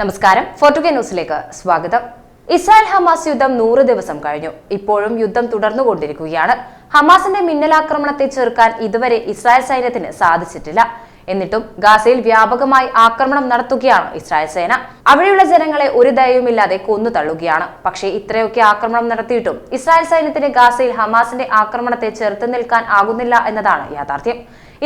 നമസ്കാരം. ഫോർട്ടുഗേ ന്യൂസിലേക്ക് സ്വാഗതം. ഇസ്രായേൽ ഹമാസ് യുദ്ധം നൂറ് ദിവസം കഴിഞ്ഞു. ഇപ്പോഴും യുദ്ധം തുടർന്നുകൊണ്ടിരിക്കുകയാണ്. ഹമാസിന്റെ മിന്നലാക്രമണത്തെ ചെറുക്കാൻ ഇതുവരെ ഇസ്രായേൽ സൈന്യത്തിന് സാധിച്ചിട്ടില്ല. എന്നിട്ടും ഗാസയിൽ വ്യാപകമായി ആക്രമണം നടത്തുകയാണ് ഇസ്രായേൽ സേന. അവിടെയുള്ള ജനങ്ങളെ ഒരു ദയവുമില്ലാതെ കൊന്നു തള്ളുകയാണ് പക്ഷേ ഇത്രയൊക്കെ ആക്രമണം നടത്തിയിട്ടും ഇസ്രായേൽ സൈന്യത്തിന് ഗാസയിൽ ഹമാസിന്റെ ആക്രമണത്തെ ചെറുത്തു നിൽക്കാൻ ആകുന്നില്ല എന്നതാണ് യാഥാർത്ഥ്യം.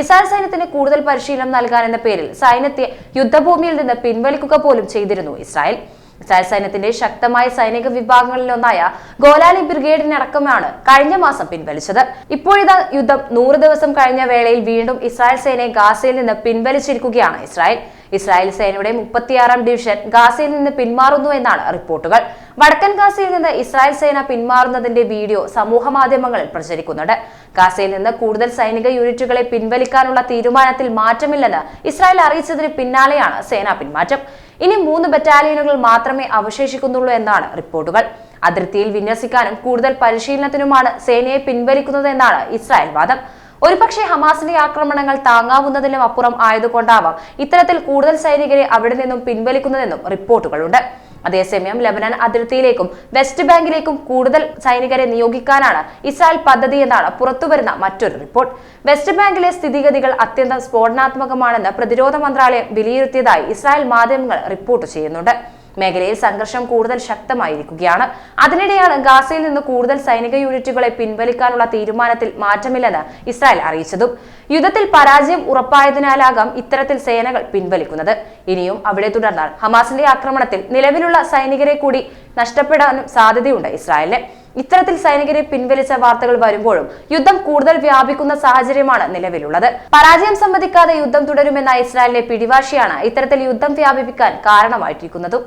ഇസ്രായേൽ സൈന്യത്തിന് കൂടുതൽ പരിശീലനം നൽകാൻ എന്ന പേരിൽ സൈന്യത്തെ യുദ്ധഭൂമിയിൽ നിന്ന് പിൻവലിക്കുക പോലും ചെയ്തിരുന്നു ഇസ്രായേൽ. ഇസ്രായേൽ സൈന്യത്തിന്റെ ശക്തമായ സൈനിക വിഭാഗങ്ങളിലൊന്നായ ഗോലാലി ബ്രിഗേഡിനടക്കമാണ് കഴിഞ്ഞ മാസം പിൻവലിച്ചത്. ഇപ്പോഴിതാ യുദ്ധം നൂറ് ദിവസം കഴിഞ്ഞ വേളയിൽ വീണ്ടും ഇസ്രായേൽ സേനയെ ഗാസയിൽ നിന്ന് പിൻവലിച്ചിരിക്കുകയാണ് ഇസ്രായേൽ. ഇസ്രായേൽ സേനയുടെ മുപ്പത്തിയാറാം ഡിവിഷൻ ഗാസയിൽ നിന്ന് പിന്മാറുന്നു എന്നാണ് റിപ്പോർട്ടുകൾ. വടക്കൻ ഗാസയിൽ നിന്ന് ഇസ്രായേൽ സേന പിന്മാറുന്നതിന്റെ വീഡിയോ സമൂഹ മാധ്യമങ്ങളിൽ പ്രചരിക്കുന്നുണ്ട്. ഗാസയിൽ നിന്ന് കൂടുതൽ സൈനിക യൂണിറ്റുകളെ പിൻവലിക്കാനുള്ള തീരുമാനത്തിൽ മാറ്റമില്ലെന്ന് ഇസ്രായേൽ അറിയിച്ചതിന് പിന്നാലെയാണ് സേനാ പിന്മാറ്റം. ഇനി മൂന്ന് ബറ്റാലിയനുകൾ മാത്രമേ അവശേഷിക്കുന്നുള്ളൂ എന്നാണ് റിപ്പോർട്ടുകൾ. അതിർത്തിയിൽ വിന്യസിക്കാനും കൂടുതൽ പരിശീലനത്തിനുമാണ് സേനയെ പിൻവലിക്കുന്നത് എന്നാണ് ഇസ്രായേൽ വാദം. ഒരുപക്ഷെ ഹമാസിന്റെ ആക്രമണങ്ങൾ താങ്ങാവുന്നതിലും അപ്പുറം ആയതുകൊണ്ടാവാം ഇത്തരത്തിൽ കൂടുതൽ സൈനികരെ അവിടെ നിന്നും പിൻവലിക്കുന്നതെന്നും റിപ്പോർട്ടുകളുണ്ട്. അതേസമയം ലബനാൻ അതിർത്തിയിലേക്കും വെസ്റ്റ് ബാങ്കിലേക്കും കൂടുതൽ സൈനികരെ നിയോഗിക്കാനാണ് ഇസ്രായേൽ പദ്ധതി എന്നാണ് പുറത്തുവരുന്ന മറ്റൊരു റിപ്പോർട്ട്. വെസ്റ്റ് ബാങ്കിലെ സ്ഥിതിഗതികൾ അത്യന്തം സ്ഫോടനാത്മകമാണെന്ന് പ്രതിരോധ മന്ത്രാലയം വിലയിരുത്തിയതായി ഇസ്രായേൽ മാധ്യമങ്ങൾ റിപ്പോർട്ട് ചെയ്യുന്നുണ്ട്. മേഖലയിൽ സംഘർഷം കൂടുതൽ ശക്തമായിരിക്കുകയാണ്. അതിനിടെയാണ് ഗാസയിൽ നിന്ന് കൂടുതൽ സൈനിക യൂണിറ്റുകളെ പിൻവലിക്കാനുള്ള തീരുമാനത്തിൽ മാറ്റമില്ലെന്ന് ഇസ്രായേൽ അറിയിച്ചതും. യുദ്ധത്തിൽ പരാജയം ഉറപ്പായതിനാലാകാം ഇത്തരത്തിൽ സേനകൾ പിൻവലിക്കുന്നത്. ഇനിയും അവിടെ തുടർന്നാൽ ഹമാസിന്റെ ആക്രമണത്തിൽ നിലവിലുള്ള സൈനികരെ കൂടി നഷ്ടപ്പെടാനും സാധ്യതയുണ്ട് ഇസ്രായേലിന്. ഇത്തരത്തിൽ സൈനികരെ പിൻവലിച്ച വാർത്തകൾ വരുമ്പോഴും യുദ്ധം കൂടുതൽ വ്യാപിക്കുന്ന സാഹചര്യമാണ് നിലവിലുള്ളത്. പരാജയം സമ്മതിക്കാതെ യുദ്ധം തുടരുമെന്ന ഇസ്രായേലിന്റെ പിടിവാശിയാണ് ഇത്തരത്തിൽ യുദ്ധം വ്യാപിപ്പിക്കാൻ കാരണമായിട്ടിരിക്കുന്നതും.